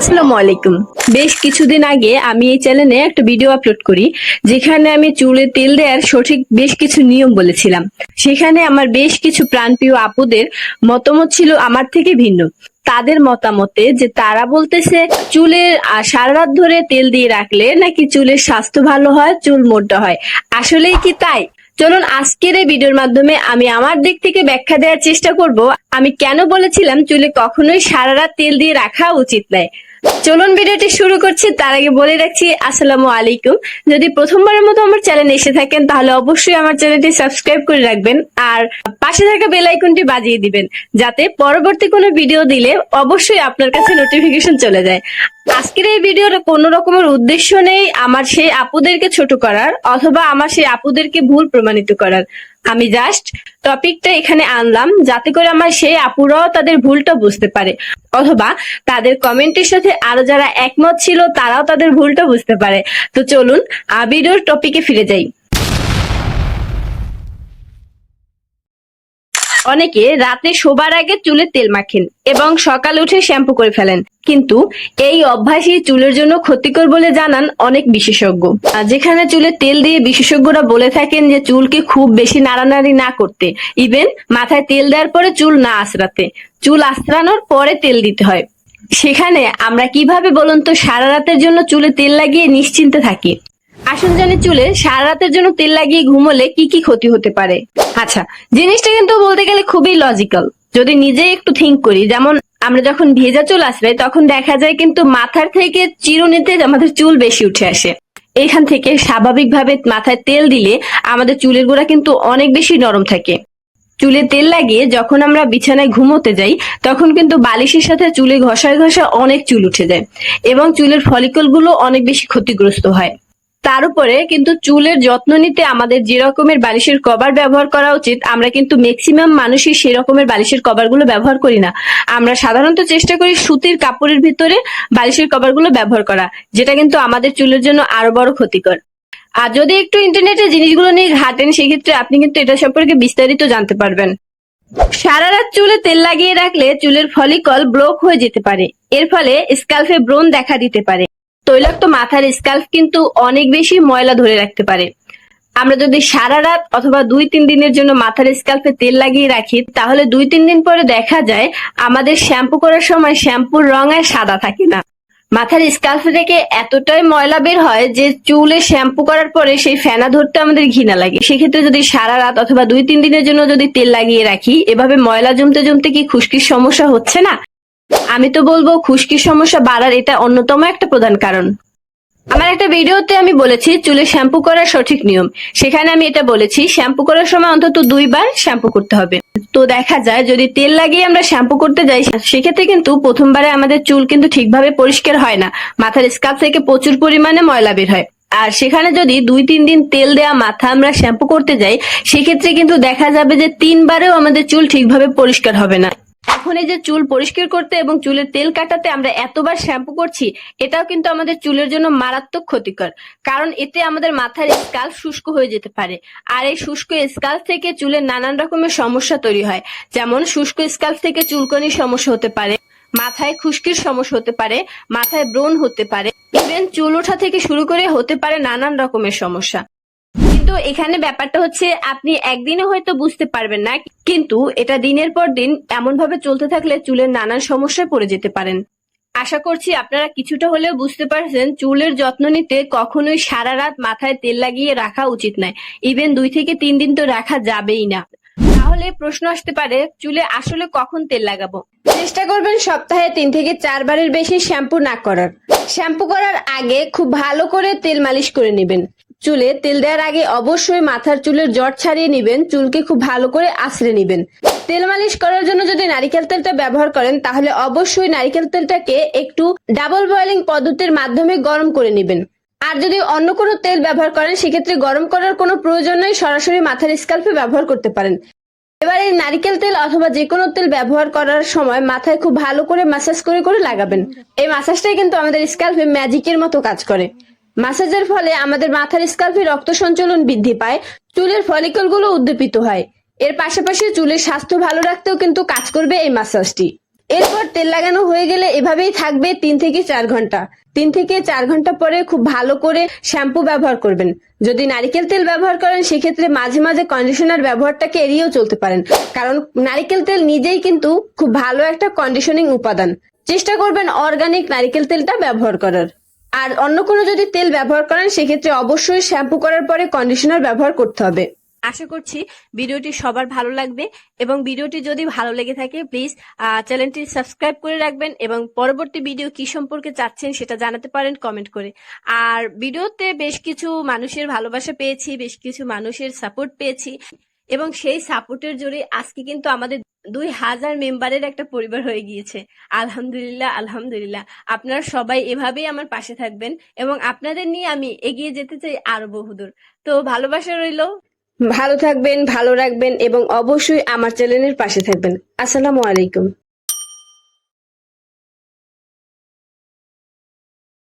আসসালামু আলাইকুম। বেশ কিছুদিন আগে আমি এই চ্যানেলে একটা ভিডিও আপলোড করি, যেখানে আমি চুলে তেল দেওয়ার সঠিক বেশ কিছু নিয়ম বলেছিলাম। সেখানে আমার বেশ কিছু প্রাণপ্রিয় আপুদের মতামত ছিল আমার থেকে ভিন্ন। তাদের মতামতে যে তারা বলতেছে চুলের সারা রাত ধরে তেল দিয়ে রাখলে নাকি চুলের স্বাস্থ্য ভালো হয়, চুল মোটা হয়? আসলেই কি তাই? চলুন আজকের এই ভিডিওর মাধ্যমে আমি আমার দিক থেকে ব্যাখ্যা দেওয়ার চেষ্টা করব। আমি কেন বলেছিলাম, চুলে কখনোই সারা রাত তেল দিয়ে রাখা উচিত নয়? চলুন ভিডিওটি শুরু করছি, তার আগে বলে রাখছি, আসসালামু আলাইকুম। যদি প্রথমবারের মতো আমার চ্যানেলে এসে থাকেন, তাহলে অবশ্যই আমার চ্যানেলটি সাবস্ক্রাইব করে রাখবেন আর পাশে থাকা বেল আইকনটি বাজিয়ে দিবেন, যাতে পরবর্তী কোনো ভিডিও দিলে অবশ্যই আপনার কাছে নোটিফিকেশন চলে যায়। আজকের এই ভিডিওর কোনো রকমের উদ্দেশ্য নেই আমার সেই আপুদেরকে ছোট করার, অথবা আমার সেই আপুদেরকে ভুল প্রমাণিত করার। আমি জাস্ট টপিকটা এখানে আনলাম, যাতে করে আমার সেই আপুরাও তাদের ভুলটা বুঝতে পারে। অথবা তাদের কমেন্টের সাথে আরও যারা একমত ছিল, তারাও তাদের ভুলটা বুঝতে পারে। তো চলুন ভিডিওর টপিকে ফিরে যাই। অনেকে রাতে শোবার আগে চুলে তেল মাখেন এবং সকালে উঠে শ্যাম্পু করে ফেলেন। কিন্তু এই অভ্যাসই চুলের জন্য ক্ষতিকর বলে জানান অনেক বিশেষজ্ঞ। যেখানে চুলে তেল দিয়ে বিশেষজ্ঞরা বলে থাকেন যে চুলকে খুব বেশি নাড়ানাড়ি না করতে, ইভেন মাথায় তেল দেওয়ার পরে চুল না আঁচড়াতে, চুল আঁচড়ানোর পরে তেল দিতে হয়। সেখানে আমরা কীভাবে বলুন তো সারা রাতের জন্য চুলে তেল লাগিয়ে নিশ্চিন্তে থাকি? আসুন জানি চুলে সারা রাতের জন্য তেল লাগিয়ে ঘুমোলে কি কি ক্ষতি হতে পারে? আচ্ছা জিনিসটা কিন্তু বলতে গেলে খুবই লজিক্যাল যদি নিজে একটু থিঙ্ক করি, যেমন আমরা যখন ভেজা চুল আসবে, তখন দেখা যায় কিন্তু মাথার থেকে চিরুনিতে আমাদের চুল বেশি উঠে আসে। এখান থেকে স্বাভাবিকভাবে মাথায় তেল দিলে আমাদের চুলের গোড়া কিন্তু অনেক বেশি নরম থাকে। চুলে তেল লাগিয়ে যখন আমরা বিছানায় ঘুমোতে যাই, তখন কিন্তু বালিশের সাথে চুলে ঘষায় ঘষা অনেক চুল উঠে যায় এবং চুলের ফলিকলগুলো অনেক বেশি ক্ষতিগ্রস্ত হয়। তার উপরে কিন্তু চুলের যত্ন নিতে আমাদের যে রকমের বালিশের কভার ব্যবহার করা উচিত, আমরা কিন্তু ম্যাক্সিমাম মানুষই সেই রকমের বালিশের কভারগুলো ব্যবহার করি না। আমরা সাধারণত চেষ্টা করি সুতির কাপড়ের ভিতরে বালিশের কভারগুলো ব্যবহার করা, যেটা কিন্তু আমাদের চুলের জন্য আরও বড় ক্ষতিকর। আর যদি একটু ইন্টারনেটে জিনিসগুলো নিয়ে ঘাটেন, সেক্ষেত্রে আপনি কিন্তু এটা সম্পর্কে বিস্তারিত জানতে পারবেন। সারা রাত চুলে তেল লাগিয়ে রাখলে চুলের ফলিকল ব্লক হয়ে যেতে পারে। এর ফলে স্কাল্ফে ব্রণ দেখা দিতে পারে। তৈলাক্ত মাথার স্কাল্ফ কিন্তু অনেক বেশি ময়লা ধরে রাখতে পারে। আমরা যদি সারা রাত অথবা দুই তিন দিনের জন্য মাথার স্কাল্পে তেল লাগিয়ে রাখি, তাহলে দুই তিন দিন পরে দেখা যায় আমাদের শ্যাম্পু করার সময় শ্যাম্পুর রং আর সাদা থাকে না। মাথার স্কাল্ফ থেকে এতটাই ময়লা বের হয় যে চুলে শ্যাম্পু করার পরে সেই ফেনা ধরতে আমাদের ঘৃণা লাগে। সেক্ষেত্রে যদি সারা রাত অথবা দুই তিন দিনের জন্য যদি তেল লাগিয়ে রাখি, এভাবে ময়লা জমতে জমতে কি খুশকির সমস্যা হচ্ছে না? আমি তো বলব, খুশকির সমস্যা বাড়ার এটা অন্যতম একটা প্রধান কারণ। আমার একটা ভিডিওতে আমি বলেছি, চুলে শ্যাম্পু করার সঠিক নিয়ম। সেখানে আমি এটা বলেছি, শ্যাম্পু করার সময় অন্তত দুইবার শ্যাম্পু করতে হবে। তো দেখা যায়, যদি তেল লাগিয়ে আমরা শ্যাম্পু করতে যাই, সেক্ষেত্রে কিন্তু প্রথমবারে আমাদের চুল কিন্তু ঠিকভাবে পরিষ্কার হয় না। মাথার স্কাপ থেকে প্রচুর পরিমাণে ময়লা বের হয়। আর সেখানে যদি দুই তিন দিন তেল দেওয়া মাথা আমরা শ্যাম্পু করতে যাই, সেক্ষেত্রে কিন্তু দেখা যাবে যে তিনবারেও আমাদের চুল ঠিকভাবে পরিষ্কার হবে না। এখন এই যে চুল পরিষ্কার করতে এবং চুলের তেল কাটাতে আমরা এতবার শ্যাম্পু করছি, এটাও কিন্তু আমাদের চুলের জন্য মারাত্মক ক্ষতিকর। কারণ এতে আমাদের মাথার স্কাল্প শুষ্ক হয়ে যেতে পারে। আর এই শুষ্ক স্কাল্প থেকে চুলের নানান রকমের সমস্যা তৈরি হয়। যেমন শুষ্ক স্কাল্প থেকে চুলকনির সমস্যা হতে পারে, মাথায় খুশকির সমস্যা হতে পারে, মাথায় ব্রণ হতে পারে। ইভেন চুল ওঠা থেকে শুরু করে হতে পারে নানান রকমের সমস্যা। কিন্তু এখানে ব্যাপারটা হচ্ছে আপনি একদিনে হয়তো বুঝতে পারবেন না, কিন্তু এটা দিনের পর দিন এমন ভাবে চলতে থাকলে চুলের নানান সমস্যায় পড়ে যেতে পারেন। আশা করছি আপনারা কিছুটা হলেও বুঝতে পারছেন, চুলের যত্ন নিতে কখনোই সারা রাত মাথায় তেল লাগিয়ে রাখা উচিত নয়। ইভেন দুই থেকে তিন দিন তো রাখা যাবেই না। তাহলে প্রশ্ন আসতে পারে, চুলে আসলে কখন তেল লাগাবো? চেষ্টা করবেন সপ্তাহে তিন থেকে চারবারের বেশি শ্যাম্পু না করার। শ্যাম্পু করার আগে খুব ভালো করে তেল মালিশ করে নেবেন। চুলে তেল দেওয়ার আগে অবশ্যই মাথার চুলের জট ছাড়িয়ে নেবেন, চুলকে খুব ভালো করে আশ্রে নেবেন। তেল মালিশ করার জন্য যদি নারিকেল তেলটা ব্যবহার করেন, তাহলে অবশ্যই নারিকেল তেলটাকে একটু ডাবল বয়েলিং পদ্ধতির মাধ্যমে গরম করে নেবেন। আর যদি অন্য কোনো তেল ব্যবহার করেন, সেক্ষেত্রে গরম করার কোনো প্রয়োজন নেই, সরাসরি মাথার স্কাল্পে ব্যবহার করতে পারেন। এবার এই নারিকেল তেল অথবা যে কোনো তেল ব্যবহার করার সময় মাথায় খুব ভালো করে মাসাজ করে করে লাগাবেন। এই মাসাজটাই কিন্তু আমাদের স্কাল্পে ম্যাজিকের মতো কাজ করে। মাসাজের ফলে আমাদের মাথার স্কাল্পে রক্ত সঞ্চালন বৃদ্ধি পায়, চুলের ফলিকলগুলো উদ্দীপিত হয়। এর পাশাপাশি চুলের স্বাস্থ্য ভালো রাখতেও কিন্তু কাজ করবে এই মাসাজটি। এরপর তেল লাগানো হয়ে গেলে এভাবেই থাকবে তিন থেকে চার ঘণ্টা। তিন থেকে চার ঘণ্টা পরে খুব ভালো করে শ্যাম্পু ব্যবহার করবেন। যদি নারিকেল তেল ব্যবহার করেন, সেক্ষেত্রে মাঝে মাঝে কন্ডিশনার ব্যবহারটাকে এড়িয়েও চলতে পারেন। কারণ নারিকেল তেল নিজেই কিন্তু খুব ভালো একটা কন্ডিশনিং উপাদান। চেষ্টা করবেন অর্গানিক নারিকেল তেলটা ব্যবহার করার। আর অন্য কোনো যদি তেল ব্যবহার করেন, সেক্ষেত্রে অবশ্যই শ্যাম্পু করার পরে কন্ডিশনার ব্যবহার করতে হবে। আশা করছি ভিডিওটি সবার ভালো লাগবে এবং ভিডিওটি যদি ভালো লেগে থাকে প্লিজ চ্যানেলটি সাবস্ক্রাইব করে রাখবেন এবং পরবর্তী ভিডিও কি সম্পর্কে চাচ্ছেন সেটা জানাতে পারেন কমেন্ট করে। আর ভিডিওতে বেশ কিছু মানুষের ভালোবাসা পেয়েছি, বেশ কিছু মানুষের সাপোর্ট পেয়েছি এবং সেই সাপোর্টের জোরে আজকে কিন্তু আমাদের দুই হাজার মেম্বারের একটা পরিবার হয়ে গিয়েছে। আলহামদুলিল্লাহ আলহামদুলিল্লাহ। আপনারা সবাই এভাবেই আমার পাশে থাকবেন এবং আপনাদের নিয়ে আমি এগিয়ে যেতে চাই আরও বহুদূর। তো ভালোবাসা রইল। ভালো থাকবেন, ভালো রাখবেন এবং অবশ্যই আমার চ্যানেলের পাশে থাকবেন। আসসালামু আলাইকুম।